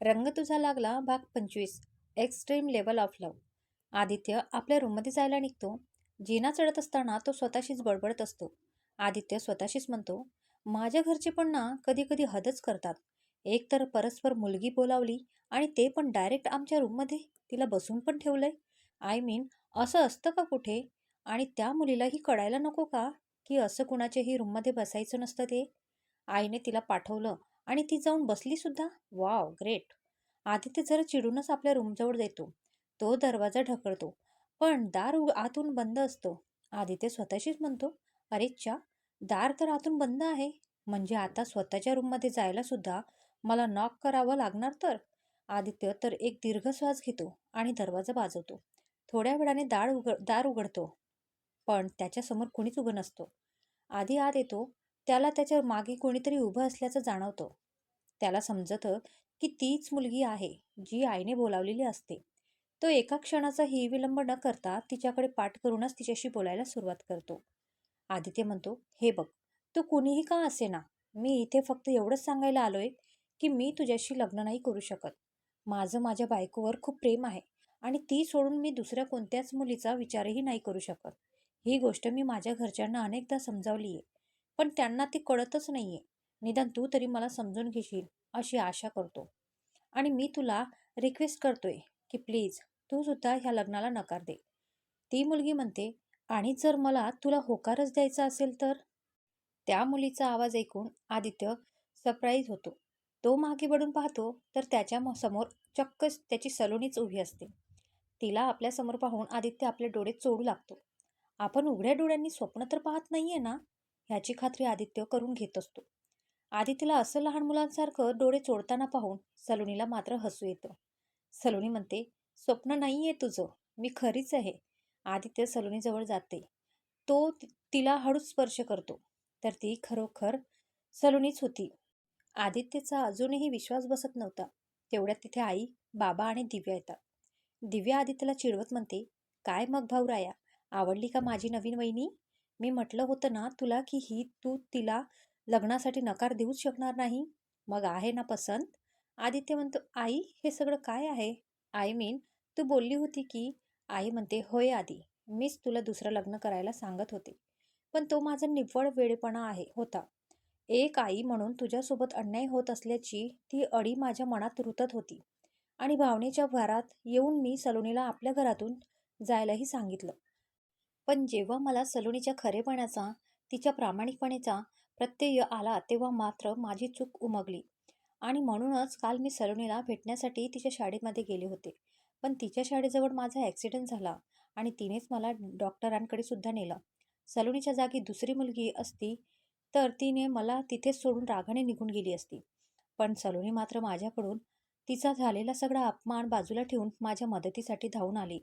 रंग तुझा लागला भाग पंचवीस. Extreme level of love Aditya आपल्या रूममध्ये जायला निघतो. जिना चढत असताना तो स्वतःशीच बडबडत असतो. आदित्य स्वतःशीच म्हणतो माझ्या घरचे पण ना कधी कधी हदच करतात. एक तर परस्पर मुलगी बोलावली आणि ते पण डायरेक्ट आमच्या रूममध्ये तिला बसून पण ठेवलंय. आय मीन असं असतं का कुठे? आणि त्या मुलीलाही कळायला नको का? की असं कुणाच्याही रूममध्ये बसायचं नसतं ते? आईने तिला पाठवलं. आणि ती जाऊन बसली सुद्धा? Wow great. आदित्य जरा चिडूनच आपल्या रूमजवळ देतो. तो दरवाजा ढकलतो. पण दार आतून बंद असतो. आदित्य स्वतःशीच म्हणतो अरे च्या दार तर आतून बंद आहे. म्हणजे आता स्वतःच्या रूममध्ये जायला सुद्धा मला नॉक करावं लागणार तर? आदित्य तर एक दीर्घ श्वास घेतो आणि दरवाजा वाजवतो थोड्या वेळाने दार उघड दार उघडतो. पण त्याच्यासमोर कुणीच उभं नसतो. आधी आत येतो त्याला त्याच्यामागे कोणीतरी उभं असल्याचं जाणवतं. त्याला समजतं की तीच मुलगी आहे जी आईने बोलावलेली असते. तो एका क्षणाचाही विलंब न करता तिच्याकडे पाठ करूनच तिच्याशी बोलायला सुरुवात करतो. आदित्य म्हणतो हे बघ तू कुणीही का असेना? मी इथे फक्त एवढंच सांगायला आलोय की मी तुझ्याशी लग्न नाही करू शकत. माझं माझ्या बायकोवर खूप प्रेम आहे आणि ती सोडून मी दुसऱ्या कोणत्याच मुलीचा विचारही नाही करू शकत. ही गोष्ट मी माझ्या घरच्यांना अनेकदा समजावली आहे पण त्यांना ती कळतच नाहीये. निदान तू तरी मला समजून घेशील अशी आशा करतो. आणि मी तुला रिक्वेस्ट करतोय की प्लीज तू सुद्धा ह्या लग्नाला नकार दे. ती मुलगी म्हणते आणि जर मला तुला होकारच द्यायचा असेल तर? त्या मुलीचा आवाज ऐकून आदित्य सरप्राईज होतो. तो मागे बडून पाहतो तर त्याच्या म- समोर चक्क त्याची सलोनीच उभी असते. तिला आपल्यासमोर पाहून आदित्य आपले डोळे चोडू लागतो. आपण उघड्या डोळ्यांनी स्वप्न तर पाहत नाहीये ना? ह्याची खात्री आदित्य करून घेत असतो. आदित्यला असं लहान मुलांसारखं डोळे चोडताना पाहून सलोनीला मात्र हसू येतं. सलोनी म्हणते स्वप्न नाही आहे तुझं. मी खरीच आहे. आदित्य सलोनीजवळ जाते. तो ति- तिला हळूच स्पर्श करतो. तर ती खरोखर सलोनीच होती. आदित्यचा अजूनही विश्वास बसत नव्हता. तेवढ्यात तिथे आई बाबा आणि दिव्या येतात. दिव्या आदित्यला चिडवत म्हणते काय मग भाऊ राया आवडली का माझी नवीन वहिनी? मी म्हटलं होतं ना तुला की ही तू तिला लग्नासाठी नकार देऊच शकणार नाही? मग आहे ना पसंत. आदित्य म्हणतो आई हे सगळं काय आहे? आय मीन तू बोलली होती की आई म्हणते होय आधी मीच तुला दुसरं लग्न करायला सांगत होते. पण तो माझा निव्वळ वेळेपणा आहे होता. एक आई म्हणून तुझ्यासोबत अन्याय होत असल्याची ती अडी माझ्या मनात रुतत होती आणि भावनेच्या भरात येऊन मी सलोनीला आपल्या घरातून जायलाही सांगितलं. पण जेव्हा मला सलोनीच्या खरेपणाचा तिच्या प्रामाणिकपणेचा प्रत्यय आला तेव्हा मात्र माझी चूक उमगली. आणि म्हणूनच काल मी सलोनीला भेटण्यासाठी तिच्या शाळेमध्ये गेले होते. पण तिच्या शाळेजवळ माझा ॲक्सिडेंट झाला आणि तिनेच मला डॉक्टरांकडे सुद्धा नेलं. सलोनीच्या जागी दुसरी मुलगी असती तर तिने मला तिथेच सोडून रागाने निघून गेली असती. पण सलोनी मात्र माझ्याकडून तिचा झालेला सगळा अपमान बाजूला ठेवून माझ्या मदतीसाठी धावून आली.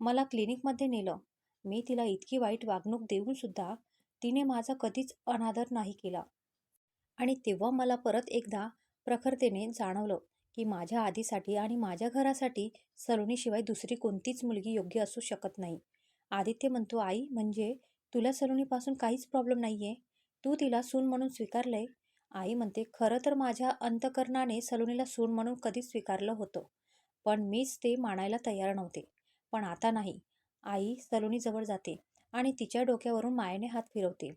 मला क्लिनिकमध्ये नेलं. मी तिला इतकी वाईट वागणूक देऊन सुद्धा तिने माझा कधीच अनादर नाही केला. आणि तेव्हा मला परत एकदा प्रखरतेने जाणवलं की माझ्या आधीसाठी आणि माझ्या घरासाठी सलोनीशिवाय दुसरी कोणतीच मुलगी योग्य असू शकत नाही. आदित्य म्हणतो आई म्हणजे तुला सलोनीपासून काहीच प्रॉब्लेम नाही आहे तू तिला सून म्हणून स्वीकारलंय? आई म्हणते खरं तर माझ्या अंतकरणाने सलोनीला सून म्हणून कधीच स्वीकारलं होतं पण मीच ते मानायला तयार नव्हते. पण आता नाही. आई सलोनीजवळ जाते आणि तिच्या डोक्यावरून मायेने हात फिरवते.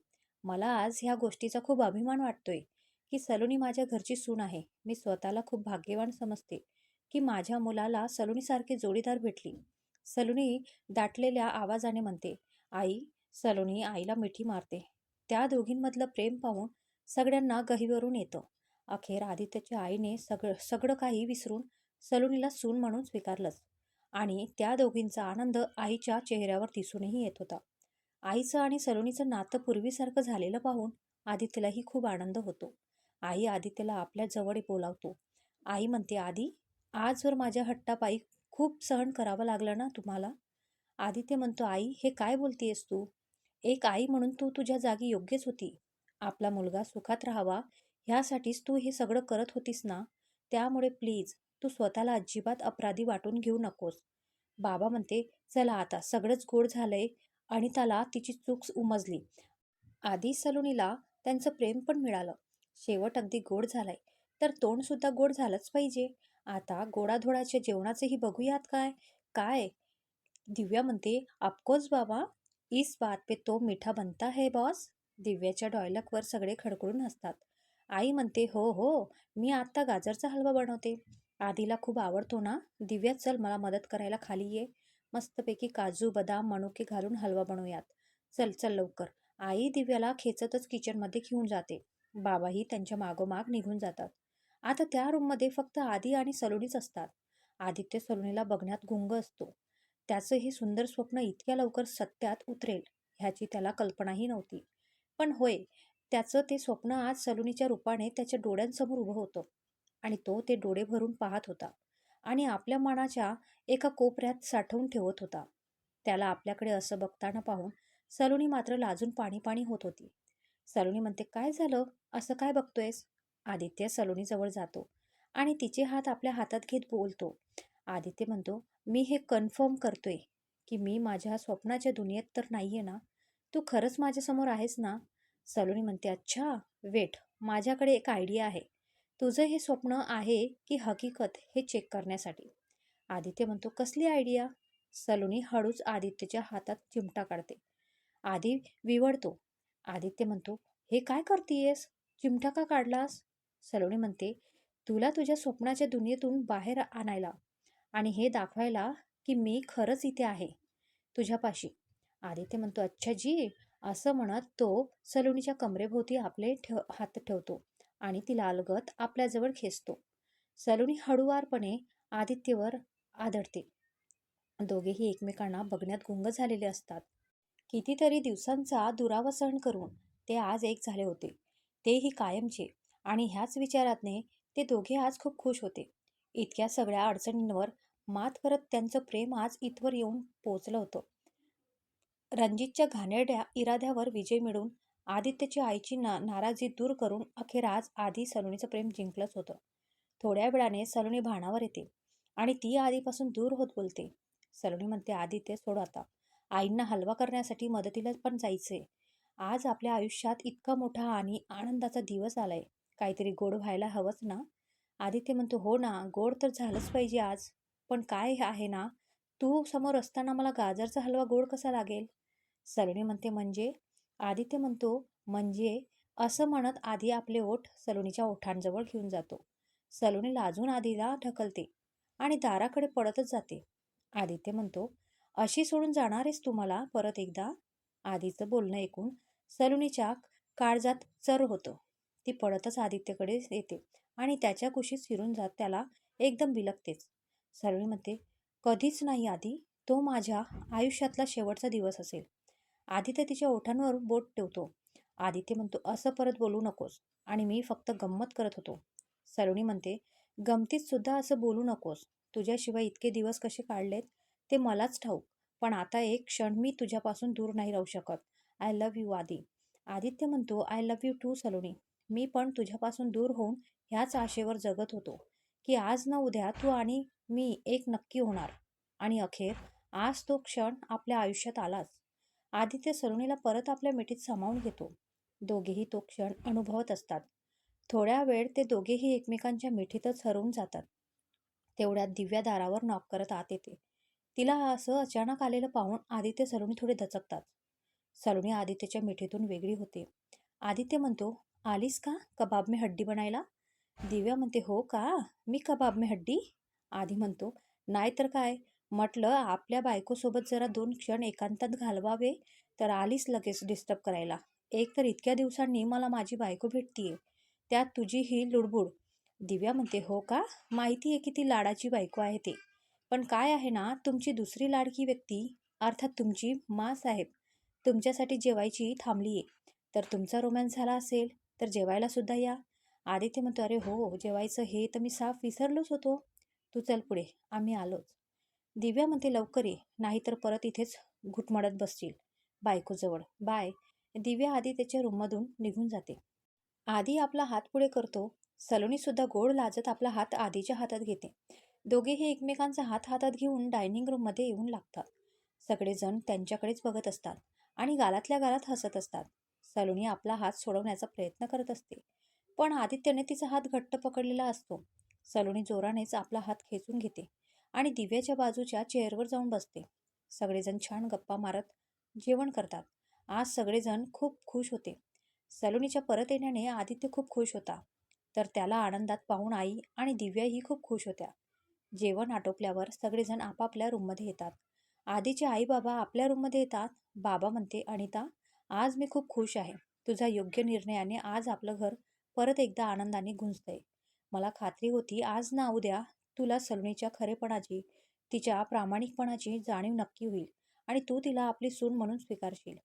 मला आज ह्या गोष्टीचा खूप अभिमान वाटतोय की सलोनी माझ्या घरची सून आहे. मी स्वतःला खूप भाग्यवान समजते की माझ्या मुलाला सलोनीसारखी जोडीदार भेटली. सलोनी दाटलेल्या आवाजाने म्हणते आई सलोनी आईला मिठी मारते. त्या दोघींमधलं प्रेम पाहून सगळ्यांना गहिवरून येतं. अखेर आदित्यच्या आईने सगळं सगळं काही विसरून सलोनीला सून म्हणून स्वीकारलंच. आणि त्या दोघींचा आनंद आईच्या चेहऱ्यावर दिसूनही येत होता. आईचं आणि सलोनीचं नातं पूर्वीसारखं झालेलं पाहून आदित्यलाही खूप आनंद होतो. आई आदित्यला आपल्या जवळ बोलावतो. आई म्हणते आधी आजवर माझ्या हट्टापायी खूप सहन करावं लागलं ना तुम्हाला? आदित्य म्हणतो आई हे काय बोलतीयस तू? एक आई म्हणून तू तुझ्या जागी योग्यच होती. आपला मुलगा सुखात राहावा ह्यासाठीच तू हे सगळं करत होतीस ना? त्यामुळे प्लीज तू स्वतःला अजिबात अपराधी वाटून घेऊ नकोस. बाबा म्हणते चला आता सगळंच गोड झालंय. आणि त्याला तिची चूक उमजली. आधी सलोनीला त्यांचं प्रेम पण मिळालं. शेवट अगदी गोड झालाय. तर तोंड सुद्धा गोड झालंच पाहिजे. आता गोडाधोडाच्या जेवणाचेही बघूयात काय? काय? दिव्या म्हणते अफकोर्स बाबा? इस बात पे तो मिठा बनता है बॉस. दिव्याच्या डॉयलकवर सगळे खडखडून हसतात. आई म्हणते हो हो मी आत्ता गाजरचा हलवा बनवते. आधीला खूप आवडतो ना. दिव्या चल मला मदत करायला खाली ये. मस्तपैकी काजू बदाम मनुके घालून हलवा बनवूयात. चल चल लवकर. आई दिव्याला खेचतच किचनमध्ये घेऊन जाते. बाबाही त्यांच्या मागोमाग निघून जातात. आता त्या रूममध्ये फक्त आदी आणि सलोनीच असतात. आदित्य सलोनीला बघण्यात गुंग असतो. त्याचं हे सुंदर स्वप्न इतक्या लवकर सत्यात उतरेल ह्याची त्याला कल्पनाही नव्हती. पण होय त्याचं ते स्वप्न आज सलोनीच्या रूपाने त्याच्या डोळ्यांसमोर उभं होतं. आणि तो ते डोळे भरून पाहत होता आणि आपल्या मनाच्या एका कोपऱ्यात साठवून ठेवत होता. त्याला आपल्याकडे असं बघताना पाहून सलोनी मात्र लाजून पाणी पाणी होत होती. सलोनी म्हणते काय झालं? असं काय बघतोयस? आदित्य सलोनीजवळ जातो आणि तिचे हात आपल्या हातात घेत बोलतो. आदित्य म्हणतो मी हे कन्फर्म करतोय की मी माझ्या स्वप्नाच्या दुनियेत तर नाहीये ना? तू खरंच माझ्यासमोर आहेस ना? सलोनी म्हणते अच्छा वेट. माझ्याकडे एक आयडिया आहे. तुझं हे स्वप्न आहे की हकीकत हे चेक करण्यासाठी. आदित्य म्हणतो कसली आयडिया सलोनी हळूच आदित्यच्या हातात चिमटा काढते. आधी विवडतो. आदित्य म्हणतो हे काय करतीयस? चिमटा का काढलास? सलोनी म्हणते तुला तुझ्या स्वप्नाच्या दुनियेतून बाहेर आणायला आणि हे दाखवायला की मी खरंच इथे आहे तुझ्यापाशी. आदित्य म्हणतो अच्छा जी असं म्हणत तो सलोनीच्या कमरेभोवती आपले ठेव हात ठेवतो. आणि तिला अलगत आपल्याजवळ खेचतो. सलोनी हळुवारपणे आदित्यवर आदळते. दोघेही एकमेकांना बघण्यात गुंग झालेले असतात. कितीतरी दिवसांचा दुरावा सहन करून ते आज एक झाले होते. तेही कायमचे आणि ह्याच विचारातने ते दोघे आज खूप खुश होते. इतक्या सगळ्या अडचणींवर मात करत त्यांचं प्रेम आज इथवर येऊन पोचलं होतं. रणजितच्या घाणेरड्या इराद्यावर विजय मिळवून आदित्यची आईची ना नाराजी दूर करून अखेर आज आधी सलोनीचं प्रेम जिंकलंच होतं. थोड्या वेळाने सलोनी भाणावर येते आणि ती आधीपासून दूर होत बोलते. सलोनी म्हणते आदित्य सोड आता. आईंना हलवा करण्यासाठी मदतीला पण जायचे आज आपल्या आयुष्यात इतका मोठा आणि आनंदाचा दिवस आलाय. काहीतरी गोड व्हायला हवंच ना? आदित्य म्हणतो हो ना गोड तर झालंच पाहिजे आज. पण काय आहे ना तू समोर असताना मला गाजरचा हलवा गोड कसा लागेल? सलोनी म्हणते म्हणजे? आदित्य म्हणतो म्हणजे असं म्हणत आधी आपले ओठ सलोनीच्या ओठांजवळ घेऊन जातो. सलोनी लाजून आधीला ढकलते आणि दाराकडे पडतच जाते. आदित्य म्हणतो अशी सोडून जाणारेस तू मला परत एकदा आधीचं बोलणं ऐकून सलोनीच्या काळजात चर होतं. ती पडतच आदित्यकडे येते आणि त्याच्या कुशीत फिरून जात त्याला एकदम बिलकतेच सलोनी म्हणते कधीच नाही आधी तो माझ्या आयुष्यातला शेवटचा दिवस असेल. आदित्य तिच्या ओठांवर बोट ठेवतो. आदित्य म्हणतो असं परत बोलू नकोस. आणि मी फक्त गंमत करत होतो. सलोनी म्हणते गमतीत सुद्धा असं बोलू नकोस. तुझ्याशिवाय इतके दिवस कसे काढलेत ते मलाच ठाऊक. पण आता एक क्षण मी तुझ्यापासून दूर नाही राहू शकत. I love you Adi. Aditya म्हणतो I love you too Saloni मी पण तुझ्यापासून दूर होऊन ह्याच आशेवर जगत होतो की आज ना उद्या तू आणि मी एक नक्की होणार. आणि अखेर आज तो क्षण आपल्या आयुष्यात आलाच. आदित्य सरुणीला परत आपल्या मिठीत सामावून घेतो. दोघेही तो क्षण अनुभवत असतात. थोड्या वेळ ते दोघेही एकमेकांच्या मिठीतच हरवून जातात. तेवढ्यात दिव्या दारावर नॉक करत आत येते. तिला असं अचानक आलेलं पाहून आदित्य सलोनी थोडे दचकतात. सलोनी आदित्यच्या मिठीतून वेगळी होते. आदित्य म्हणतो आलीस का कबाब में हड्डी बनायला? दिव्या म्हणते हो का? मी कबाब में हड्डी? आधी म्हणतो नाही तर काय? म्हटलं आपल्या बायकोसोबत जरा दोन क्षण एकांतात घालवावे तर आलीस लगेच डिस्टर्ब करायला. एक तर इतक्या दिवसांनी मला माझी बायको भेटतीये. त्यात तुझी ही लुडबुड. दिव्या म्हणते हो का? माहिती आहे की ती लाडाची बायको आहे ते. पण काय आहे ना तुमची दुसरी लाडकी व्यक्ती अर्थात तुमची मा साहेब तुमच्यासाठी जेवायची थांबली आहे तर तुमचा रोमॅन्स झाला असेल तर जेवायला सुद्धा या. आदित्य म्हणतो अरे हो जेवायचं हे तर मी साफ विसरलोच होतो. तू चल पुढे आम्ही आलोच. दिव्या म्हणते लवकर ये नाहीतर परत इथेच घुटमडत बसशील. बायकोजवळ बाय. दिव्या आधी त्याच्या रूममधून निघून जाते. आधी आपला हात पुढे करतो सलोनीसुद्धा गोड लाजत आपला हात आधीच्या हातात घेते. दोघेही एकमेकांचा हात हातात घेऊन डायनिंग रूममध्ये येऊन लागतात. सगळेजण त्यांच्याकडेच बघत असतात आणि गालातल्या गालात हसत असतात. सलोनी आपला हात सोडवण्याचा प्रयत्न करत असते. पण आदित्यने तिचा हात घट्ट पकडलेला असतो. सलोनी जोरानेच आपला हात खेचून घेते. आणि दिव्याच्या बाजूच्या चेअरवर जाऊन बसते. सगळेजण छान गप्पा मारत जेवण करतात. आज सगळेजण खूप खुश होते. सलोनीच्या परत येण्याने आदित्य खूप खुश होता. तर त्याला आनंदात पाहून आई आणि दिव्याही खूप खुश होत्या. जेवण आटोपल्यावर सगळेजण आपापल्या रूममध्ये येतात. आधीचे आई बाबा आपल्या रूममध्ये येतात. बाबा म्हणते अनिता आज मी खूप खुश आहे. तुझा योग्य निर्णयाने आज आपलं घर परत एकदा आनंदाने गुंजतंय. मला खात्री होती आज ना उद्या तुला सलोनीच्या खरेपणाची तिच्या प्रामाणिकपणाची जाणीव नक्की होईल आणि तू तिला आपली सून म्हणून स्वीकारशील.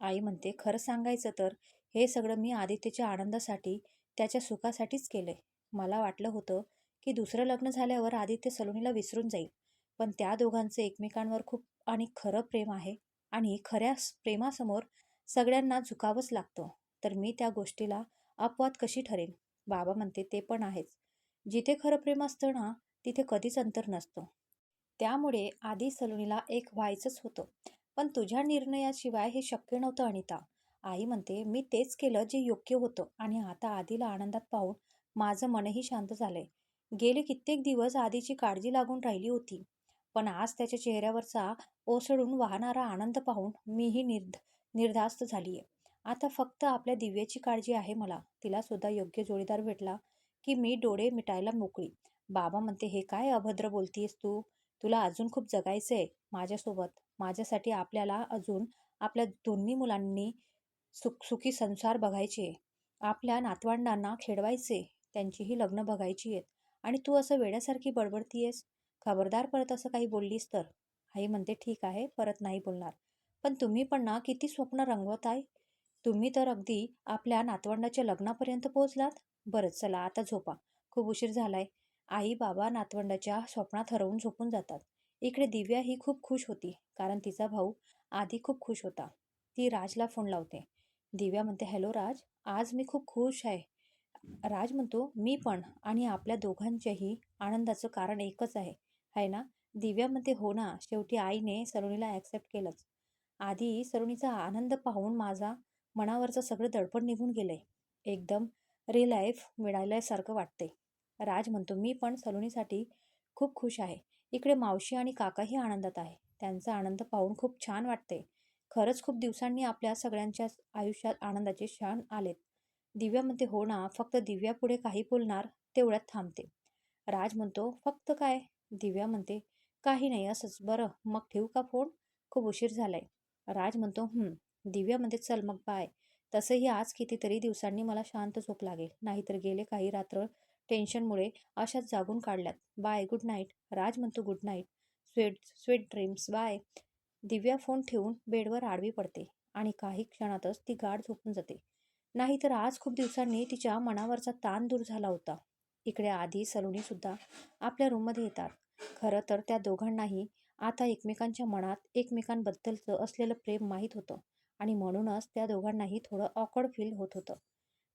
आई म्हणते खरं सांगायचं तर हे सगळं मी आदित्यच्या आनंदासाठी त्याच्या सुखासाठीच केलंय. मला वाटलं होतं की दुसरं लग्न झाल्यावर आदित्य सलोनीला विसरून जाईल पण त्या दोघांचं एकमेकांवर खूप आणि खरं प्रेम आहे आणि खऱ्या प्रेमासमोर सगळ्यांना झुकावंच लागतं. तर मी त्या गोष्टीला अपवाद कशी ठरेन? बाबा म्हणते ते पण आहेच. जिथे खरं प्रेम असतं ना तिथे कधीच अंतर नसतो. त्यामुळे आधी सलोनीला एक व्हायचंच होतं. पण तुझ्या निर्णयाशिवाय हे शक्य नव्हतं अनिता. आई म्हणते मी तेच केलं जे योग्य होतं आणि आता आधीला आनंदात पाहून माझं मनही शांत झालंय. गेले कित्येक दिवस आधीची काळजी लागून राहिली होती. पण आज त्याच्या चेहऱ्यावरचा ओसळून वाहणारा आनंद पाहून मीही निर्ध निर्धास्त झालीय. आता फक्त आपल्या दिव्याची काळजी आहे मला. तिला सुद्धा योग्य जोडीदार भेटला की मी डोळे मिटायला मोकळी. बाबा म्हणते हे काय अभद्र बोलतीयस तू? तुला अजून खूप जगायचंय माझ्यासोबत. माझ्यासाठी आपल्याला अजून आपल्या दोन्ही मुलांनी सुख सुखी संसार बघायचे. आपल्या नातवंडांना खेळवायचे त्यांचीही लग्न बघायची आहेत. आणि तू असं वेड्यासारखी बडबडतीयेस? खबरदार परत असं काही बोललीस तर? आई म्हणते ठीक आहे परत नाही बोलणार. पण तुम्ही पण ना किती स्वप्न रंगवत आहे तुम्ही तर अगदी आपल्या नातवंडाच्या लग्नापर्यंत पोहोचलात. बरं चला आता झोपा. खूप उशीर झालाय. आई बाबा नातवंडाच्या स्वप्नात हरवून झोपून जातात. इकडे दिव्या ही खूप खुश होती कारण तिचा भाऊ आधी खूप खुश होता. ती राजला फोन लावते. दिव्या म्हणते हॅलो राज आज मी खूप खुश आहे. राज म्हणतो मी पण आणि आपल्या दोघांच्याही आनंदाचं कारण एकच आहे है ना? दिव्या म्हणते हो ना शेवटी आईने सलोनीला ॲक्सेप्ट केलंच. आधी सलोनीचा आनंद पाहून माझा मनावरचं सगळं दडपण निघून गेलंय. एकदम रिलाईफ मिळाल्यासारखं वाटते राज म्हणतो मी पण सलोनीसाठी खूप खुश आहे. इकडे मावशी आणि काकाही आनंदात आहे. त्यांचा आनंद पाहून खूप छान वाटते. खरंच खूप दिवसांनी आपल्या सगळ्यांच्या आयुष्यात आनंदाचे क्षण आलेत. दिव्या म्हणते हो ना फक्त दिव्या पुढे काही बोलणार तेवढ्यात थांबते. राज म्हणतो फक्त काय? दिव्या म्हणते काही नाही असंच. बरं मग ठेवू का फोन? खूप उशीर झालाय. राज म्हणतो हं. दिव्या म्हणते चल मग बाय. तसंही आज कितीतरी दिवसांनी मला शांत झोप लागेल. नाहीतर गेले काही रात्र टेन्शनमुळे अशाच जागून काढल्यात. बाय गुड नाईट राज म्हणतो good night sweet sweet dreams bye. Divya phone ठेवून बेडवर आडवी पडते आणि काही क्षणातच ती गाढ झोपून जाते. नाहीतर आज खूप दिवसांनी तिच्या मनावरचा ताण दूर झाला होता. इकडे आधी सलोनी सुद्धा आपल्या रूममध्ये येतात. खरं तर त्या दोघांनाही आता एकमेकांच्या मनात एकमेकांबद्दलचं असलेलं प्रेम माहीत होतं आणि म्हणूनच त्या दोघांनाही थोडं ऑकड फील होत होतं.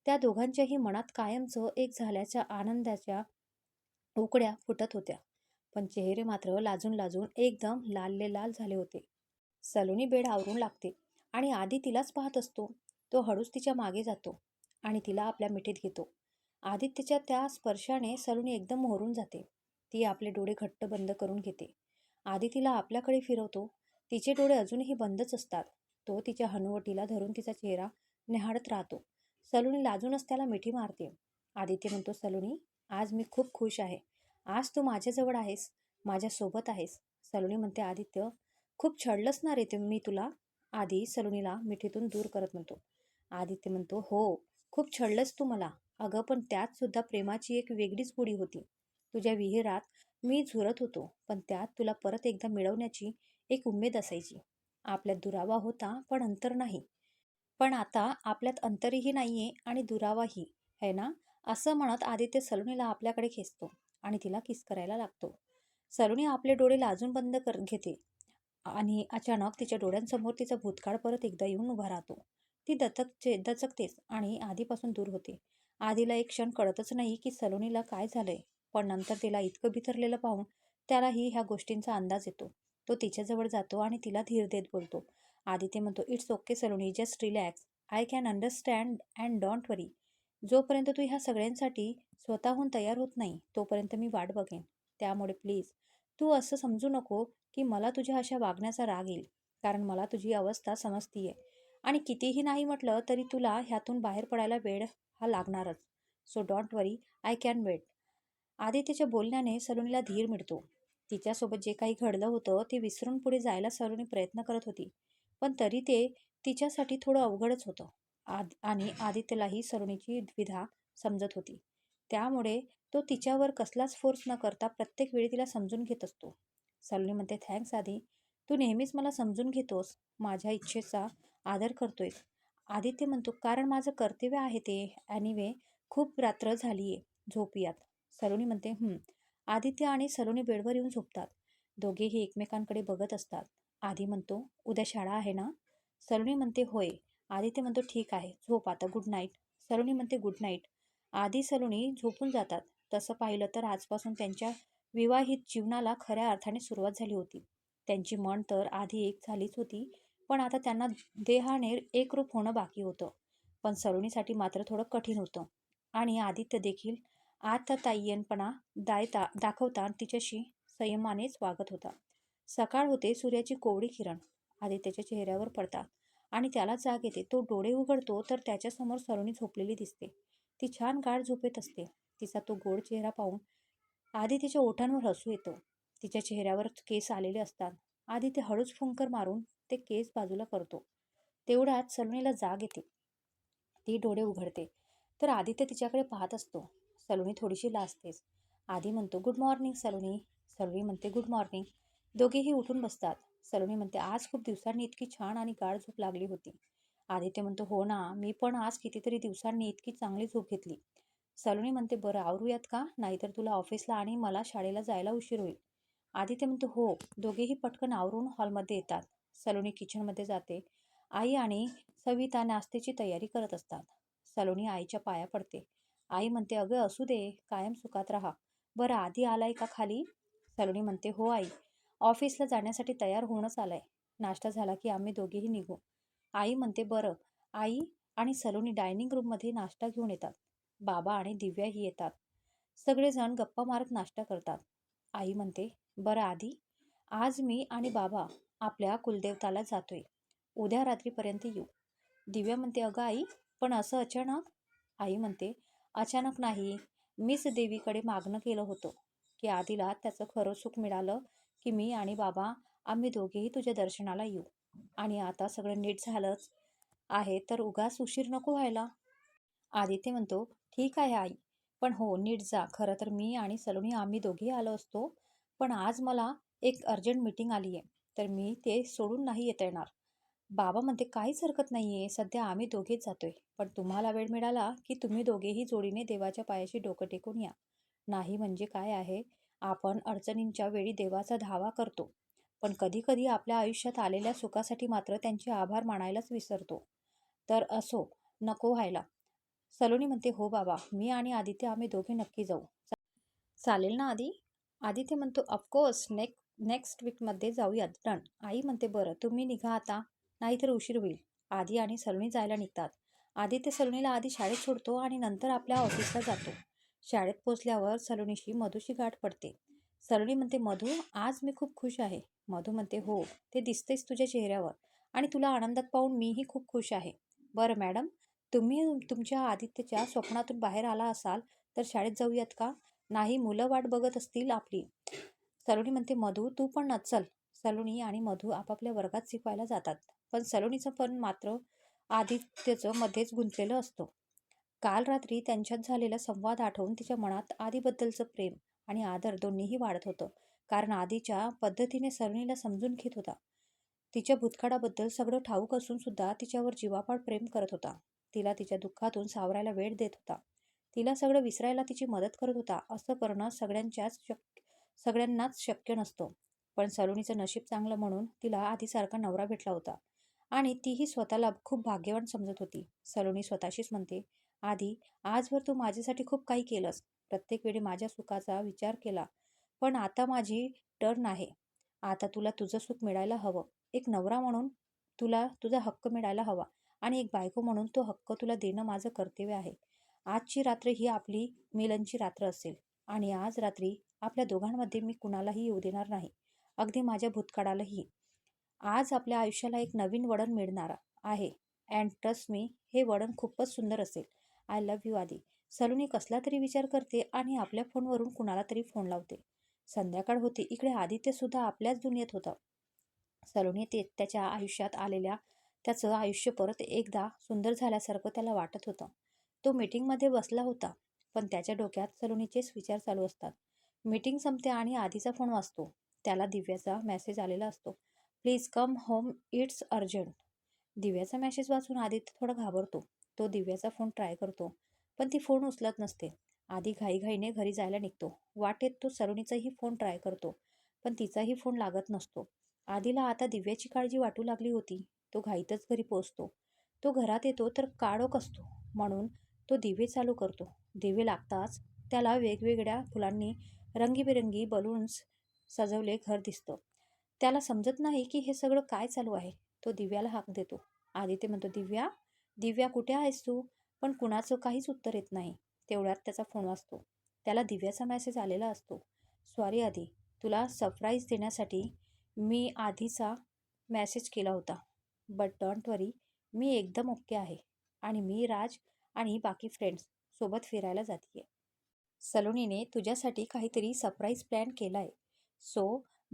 त्या दोघांच्याही मनात कायमचं एक झाल्याच्या आनंदाच्या उकड्या फुटत होत्या. पण चेहरे मात्र लाजून लाजून एकदम लालले लाल झाले होते. सलोनी बेड आवरून लागते आणि आधी तिलाच पाहत असतो. तो हळूच तिच्यामागे जातो आणि तिला आपल्या मिठीत घेतो. आदित्यच्या त्या स्पर्शाने सलोनी एकदम मोहरून जाते. ती आपले डोळे घट्ट बंद करून घेते. आधी तिला आपल्याकडे फिरवतो. तिचे डोळे अजूनही बंदच असतात. तो तिच्या हनुवटीला धरून तिचा चेहरा निहाळत राहतो. सलोनी लाजूनच त्याला मिठी मारते. आदित्य म्हणतो सलोनी आज मी खूप खुश आहे. आज तू माझ्याजवळ आहेस माझ्यासोबत आहेस. सलोनी म्हणते आदित्य खूप छळलंच ना रे ते मी तुला? आधी सलोनीला मिठीतून दूर करत म्हणतो. आदित्य म्हणतो हो खूप छळलंच तू मला. अगं पण त्यात सुद्धा प्रेमाची एक वेगळीच गुढी होती. तुझ्या विहिरात मी झुरत होतो पण त्यात तुला परत एकदा मिळवण्याची एक उमेद असायची. आपल्यात दुरावा होता पण अंतर नाही. पण आता आपल्यात अंतरही नाहीये आणि दुरावाही है ना? असं म्हणत आदित्य सलोनीला आपल्याकडे खेचतो आणि तिला किस करायला लागतो. सलोनी आपले डोळे लाजून बंद कर घेते आणि अचानक तिच्या डोळ्यांसमोर तिचा भूतकाळ परत एकदा येऊन उभा राहतो. ती दचकचे दचकतेच आणि आधीपासून दूर होते. आधीला एक क्षण कळतच नाही की सलोनीला काय झालंय पण नंतर तिला इतकं बिथरलेलं पाहून त्यालाही ह्या गोष्टींचा अंदाज येतो. तो तिच्याजवळ जातो आणि तिला धीर देत बोलतो. आदित्य म्हणतो it's okay Saloni just relax I can understand and don't worry जोपर्यंत तू ह्या सगळ्यांसाठी स्वतःहून तयार होत नाही तोपर्यंत मी वाट बघेन. त्यामुळे प्लीज तू असं समजू नको की मला तुझ्या अशा वागण्याचा राग येईल कारण मला तुझी अवस्था समजतीये. आणि कितीही नाही म्हटलं तरी तुला ह्यातून बाहेर पडायला वेळ हा लागणारच. So don't worry I can wait आदित्यच्या बोलण्याने सलोनीला धीर मिळतो. तिच्यासोबत जे काही घडलं होतं ते विसरून पुढे जायला सलोनी प्रयत्न करत होती. पण तरी ते तिच्यासाठी थोडं अवघडच होतं. आद आणि आदित्यलाही सरुणीची द्विधा समजत होती. त्यामुळे तो तिच्यावर कसलाच फोर्स न करता प्रत्येक वेळी तिला समजून घेत असतो. सलोनी म्हणते थँक्स आधी तू नेहमीच मला समजून घेतोस. माझ्या इच्छेचा आदर करतोय. आदित्य म्हणतो कारण माझं कर्तव्य आहे ते. ॲनिवे खूप रात्र झाली आहे झोपियात. सलोनी म्हणते आदित्य आणि सलोनी बेडवर येऊन झोपतात. दोघेही एकमेकांकडे बघत असतात. आधी म्हणतो उद्या शाळा आहे ना? सलोनी म्हणते होय. आदित्य म्हणतो ठीक आहे झोप आता गुड नाईट सलोनी म्हणते गुड नाईट आधी सलोनी झोपून जातात. तसं पाहिलं तर आजपासून त्यांच्या विवाहित जीवनाला खऱ्या अर्थाने सुरुवात झाली होती. त्यांची मन तर आधी एक झालीच होती पण आता त्यांना देहाने एकरूप होणं बाकी होतं. पण सलोनीसाठी मात्र थोडं कठीण होतं. आणि आदित्य देखील आतताय्यनपणा दायता दाखवता तिच्याशी संयमानेच वागत होता. सकाळ होते सूर्याची कोवळी किरण आदित्याच्या चेहऱ्यावर पडतात आणि त्याला जाग येते. तो डोळे उघडतो तर त्याच्यासमोर सलोनी झोपलेली दिसते. ती छान गाढ झोपेत असते. तिचा तो गोड चेहरा पाहून आधी तिच्या ओठांवर हसू येतो. तिच्या चेहऱ्यावर केस आलेले असतात. आधी ते हळूच फुंकर मारून ते केस बाजूला करतो. तेवढ्यात सलोनीला जाग येते. ती डोळे उघडते. तर आदित्य तिच्याकडे पाहत असतो. सलोनी थोडीशी लाजतेच. आधी म्हणतो गुड मॉर्निंग सलोनी सलोनी म्हणते गुड मॉर्निंग. दोघेही उठून बसतात. सलोनी म्हणते आज खूप दिवसांनी इतकी छान आणि गाढ झोप लागली होती. आदित्य म्हणतो हो ना मी पण आज कितीतरी दिवसांनी इतकी चांगली झोप घेतली. सलोनी म्हणते बरं आवरूयात का? नाहीतर तुला ऑफिसला आणि मला शाळेला जायला उशीर होईल. आदित्य म्हणतो हो. दोघेही पटकन आवरून हॉलमध्ये येतात. सलोनी किचनमध्ये जाते. आई आणि सविता नाश्त्याची तयारी करत असतात. सलोनी आईच्या पाया पडते. आई म्हणते अगं असू दे कायम सुखात राहा. बरं आधी आलाय का खाली? सलोनी म्हणते हो आई. ऑफिसला जाण्यासाठी तयार होणंच आलंय. नाश्ता झाला की आम्ही दोघेही निघू. आई म्हणते बरं. आई आणि सलोनी डायनिंग रूममध्ये नाश्ता घेऊन येतात. बाबा आणि दिव्याही येतात. सगळेजण गप्पा मारत नाश्ता करतात. आई म्हणते बरं आधी आज मी आणि बाबा आपल्या कुलदेवताला जातोय. उद्या रात्रीपर्यंत येऊ. दिव्या म्हणते अगं आई पण असं अचानक? आई म्हणते अचानक नाही. मीच देवीकडे मागणं केलं होतं की आधीला त्याचं खरं सुख मिळालं की मी आणि बाबा आम्ही दोघेही तुझ्या दर्शनाला येऊ. आणि आता सगळं नीट झालंच आहे तर उगाच उशीर नको व्हायला. आदित्य म्हणतो ठीक आहे आई पण हो नीट जा. खरं तर मी आणि सलोनी आम्ही दोघेही आलो असतो पण आज मला एक अर्जंट मीटिंग आली आहे तर मी ते सोडून नाही येता येणार. बाबा म्हणते काहीच हरकत नाही आहे सध्या आम्ही दोघेच जातोय पण तुम्हाला वेळ मिळाला की तुम्ही दोघेही जोडीने देवाच्या पायाशी डोकं टेकून या. नाही म्हणजे काय आहे आपण अडचणींच्या वेळी देवाचा धावा करतो. पण कधीकधी आपल्या आयुष्यात आलेल्या सुखासाठी मात्र त्यांचे आभार मानायलाच विसरतो. तर असो नको व्हायला. सलोनी म्हणते हो बाबा मी आणि आदित्य आम्ही दोघे नक्की जाऊ. चालेल ना आधी आदित्य म्हणतो ऑफकोर्स नेक नेक्स्ट वीकमध्ये जाऊयात. डन आई म्हणते बरं तुम्ही निघा आता नाहीतर उशीर होईल. आधी आणि सलोनी जायला निघतात. आदित्य सलोनीला आधी शाळेत सोडतो आणि नंतर आपल्या ऑफिसला जातो. शाळेत पोचल्यावर सलोनीशी मधूशी गाठ पडते. सलोनी म्हणते मधू आज मी खूप खुश आहे. मधू म्हणते हो ते दिसतेच तुझ्या चेहऱ्यावर आणि तुला आनंदात पाहून मीही खूप खुश आहे. बरं मॅडम तुम्ही तुमच्या आदित्यच्या स्वप्नातून बाहेर आला असाल तर शाळेत जाऊयात का? नाही मुलं वाट बघत असतील आपली. सलोनी म्हणते मधू तू पण न चल. सलोनी आणि मधू आपापल्या वर्गात शिकवायला जातात. पण सलोनीचं पण मात्र आदित्यचं मध्येच गुंतलेलं असतं. काल रात्री त्यांच्यात झालेला संवाद आठवून तिच्या मनात आधीबद्दलचं प्रेम आणि आदर दोन्हीही वाढत होतं. कारण आधीच्या पद्धतीने सरणीला समजून घेत होता. तिच्या भूतकाळाबद्दल सगळं ठाऊक असून सुद्धा तिच्यावर जीवापाड प्रेम करत होता. तिला तिच्या दुःखातून सावरायला वेळ देत होता. तिला सगळं विसरायला तिची मदत करत होता असं करणं सगळ्यांच्याच शक्य सगळ्यांनाच शक्य नसतं. पण सलोनीचं नशीब चांगलं म्हणून तिला आधीसारखा नवरा भेटला होता. आणि तीही स्वतःला खूप भाग्यवान समजत होती. सलोनी स्वतःशीच म्हणते आधी आजवर तू माझ्यासाठी खूप काही केलंस. प्रत्येक वेळी माझ्या सुखाचा विचार केला. पण आता माझी टर्न आहे. आता तुला तुझं सुख मिळायला हवं. एक नवरा म्हणून तुला तुझा हक्क मिळायला हवा. आणि एक बायको म्हणून तो हक्क तुला देणं माझं कर्तव्य आहे. आजची रात्र ही आपली मिलनची रात्र असेल. आणि आज रात्री आपल्या दोघांमध्ये मी कुणालाही येऊ देणार नाही. अगदी माझ्या भूतकाळालाही. आज आपल्या आयुष्याला एक नवीन वळण मिळणार आहे. अँड ट्रस्ट मी हे वळण खूपच सुंदर असेल. आय लव्ह यू आधी सलोनी कसला तरी विचार करते आणि आपल्या फोनवरून कुणाला तरी फोन लावते. संध्याकाळ होती इकडे आदित्य सुद्धा आपल्याच दुनियेत होता. सलोनी ते त्याच्या आयुष्यात आलेल्या त्याचं आयुष्य परत एकदा सुंदर झाल्यासारखं त्याला वाटत होतं. तो मीटिंगमध्ये बसला होता पण त्याच्या डोक्यात सलोनीचेच विचार चालू असतात. मीटिंग संपते आणि आधीचा फोन वाचतो त्याला दिव्याचा मेसेज आलेला असतो. Please come home it's urgent. दिव्याचा मेसेज वाचून आदित्य थोडा घाबरतो. तो दिव्याचा फोन ट्राय करतो. पण ती फोन उचलत नसते. आधी घाईघाईने घरी जायला निघतो. वाटेत तो सरुणीचाही फोन ट्राय करतो. पण तिचाही फोन लागत नसतो. आधीला आता दिव्याची काळजी वाटू लागली होती. तो घाईतच घरी पोचतो तो घरात येतो तर काळोख असतो. म्हणून तो दिवे चालू करतो. दिवे लागताच त्याला वेगवेगळ्या फुलांनी रंगीबेरंगी बलून्स सजवले घर दिसतं. त्याला समजत नाही की हे सगळं काय चालू आहे. तो दिव्याला हाक देतो. आदित्य म्हणतो दिव्या दिव्या कुठे आहेस तू? पण कुणाचं काहीच उत्तर येत नाही. तेवढ्यात त्याचा फोन वाजतो. त्याला दिव्याचा मेसेज आलेला असतो. सॉरी आधी. तुला सरप्राईज देण्यासाठी मी आधीचा मॅसेज केला होता. बट डोंट वरी मी एकदम ओके आहे. आणि मी राज आणि बाकी फ्रेंड्स सोबत फिरायला जाते सलोनीने तुझ्यासाठी काहीतरी सरप्राईज प्लॅन केला आहे so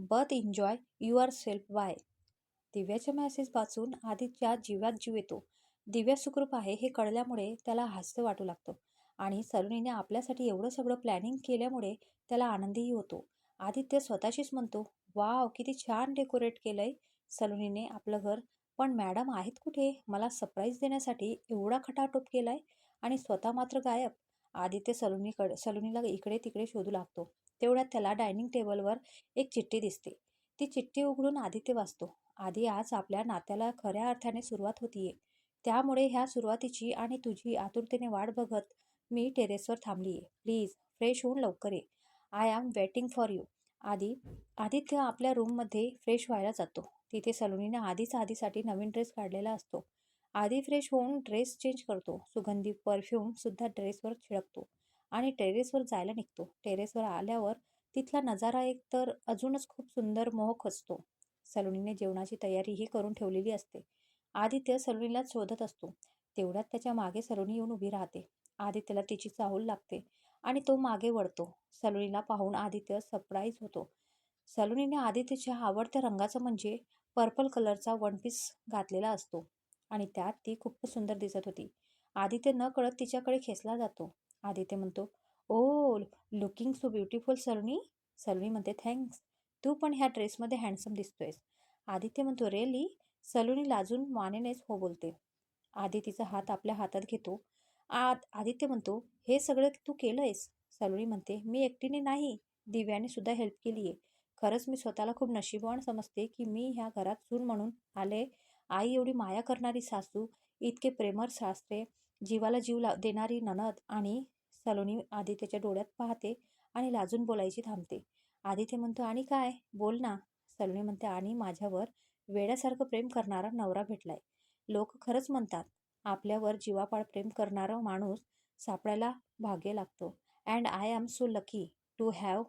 but enjoy yourself bye दिव्याचे message वाचून आधीच्या जीवात जीव येतो. दिव्या सुखरूप आहे हे कळल्यामुळे त्याला हास्य वाटू लागतं. आणि सलोनीने आपल्यासाठी एवढं सगळं प्लॅनिंग केल्यामुळे त्याला आनंदही होतो. आदित्य स्वतःशीच म्हणतो वाव किती छान डेकोरेट केलंय सलोनीने आपलं घर. पण मॅडम आहेत कुठे? मला सरप्राईज देण्यासाठी एवढा खटाटोप केलाय आणि स्वतः मात्र गायब. आदित्य सलोनीकडे सलोनीला इकडे तिकडे शोधू लागतो. तेवढ्यात त्याला डायनिंग टेबलवर एक चिठ्ठी दिसते. ती चिठ्ठी उघडून आदित्य वाचतो. आधी आज आपल्या नात्याला खऱ्या अर्थाने सुरुवात होतीये. त्यामुळे ह्या सुरुवातीची आणि तुझी आतुरतेने वाट बघत मी टेरेसवर थांबली आहे प्लीज फ्रेश होऊन लवकर ये. I am waiting for you. आधी आदित्य आपल्या रूममध्ये फ्रेश व्हायला जातो. तिथे सलोनीने आधीच आधीसाठी नवीन ड्रेस काढलेला असतो. आधी फ्रेश होऊन ड्रेस चेंज करतो. सुगंधी परफ्यूमसुद्धा ड्रेसवर छिळकतो आणि टेरेसवर जायला निघतो. टेरेसवर आल्यावर तिथला नजारा एक तर अजूनच खूप सुंदर मोहक असतो. सलोनीने जेवणाची तयारीही करून ठेवलेली असते. आदित्य सलोनीला शोधत असतो. तेवढ्यात त्याच्यामागे सलोनी येऊन उभी राहते. आदित्यला तिची चाहूल लागते आणि तो मागे वळतो. सलोनीला पाहून आदित्य सरप्राईज होतो. सलोनीने आदित्यच्या आवडत्या रंगाचा म्हणजे पर्पल कलरचा वन पीस घातलेला असतो आणि त्यात ती खूप सुंदर दिसत होती. आदित्य न कळत तिच्याकडे खेचला जातो. आदित्य म्हणतो ओ looking so beautiful Saloni. Saloni म्हणते थँक्स तू पण ह्या ड्रेसमध्ये हँडसम दिसतोयस. आदित्य म्हणतो रेली सलोनी लाजून मानेनेच हो बोलते. आधी तिचा हात आपल्या हातात घेतो. आत आदित्य म्हणतो हे सगळं तू केलंयस? सलोनी म्हणते मी एकटीने नाही. दिव्याने सुद्धा हेल्प केली आहे खरंच मी स्वतःला खूप नशीबवान समजते की मी ह्या घरात सून म्हणून आले. आई एवढी माया करणारी सासू इतके प्रेमर सासरे जीवाला जीव ला देणारी ननद आणि सलोनी आदित्यच्या डोळ्यात पाहते आणि लाजून बोलायची थांबते. आदित्य म्हणतो आणि काय? बोल ना. सलोनी म्हणते आणि माझ्यावर वेड्यासारखं प्रेम करणारा नवरा भेटलाय. लोक खरंच म्हणतात आपल्यावर जीवापाड प्रेम करणारा माणूस सापडायला भाग्य लागतो. And I am so lucky to have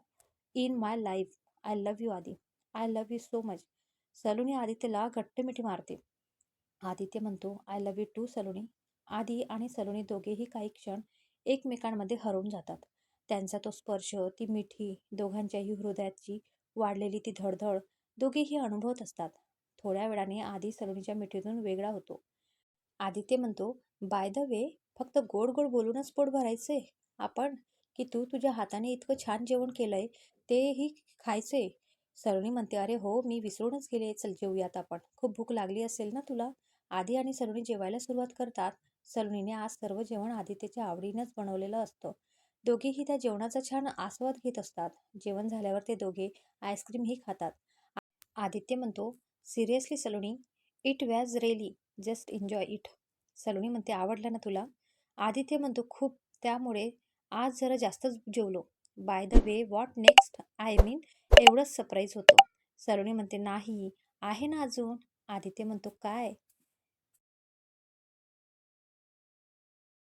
in my life I love you Adi I love you so much Saloni आदित्यला घट्ट मिठी मारते. आदित्य म्हणतो I love you too Saloni. Adi आणि सलोनी दोघेही काही क्षण एकमेकांमध्ये हरवून जातात. त्यांचा तो स्पर्श ती मिठी दोघांच्याही हृदयाची वाढलेली ती धडधड दोघेही अनुभवत असतात. थोड्या वेळाने आधी सलोनीच्या मिठीतून वेगळा होतो. आदित्य म्हणतो बाय द वे फक्त गोड गोड बोलूनच पोट भरायचे. आपण की तू तुझ्या हाताने इतकं छान जेवण केलंय तेही खायचे? सलोनी म्हणते अरे हो मी विसरूनच गेले. चल जेवूयात आपण. खूप भूक लागली असेल ना तुला? आधी आणि सलोनी जेवायला सुरुवात करतात. सलोनीने आज सर्व जेवण आदित्यच्या आवडीनंच बनवलेलं असतं. दोघेही त्या जेवणाचा छान आस्वाद घेत असतात. जेवण झाल्यावर ते दोघे आईस्क्रीमही खातात. आदित्य म्हणतो seriously Saloni it was really just enjoy it Saloni म्हणते आवडलं ना तुला? आदित्य म्हणतो खूप. त्यामुळे आज जरा जास्तच जेवलो. By the way what next I mean एवढंच सरप्राईज होतं. सलोनी म्हणते नाही. आहे ना अजून? आदित्य म्हणतो काय?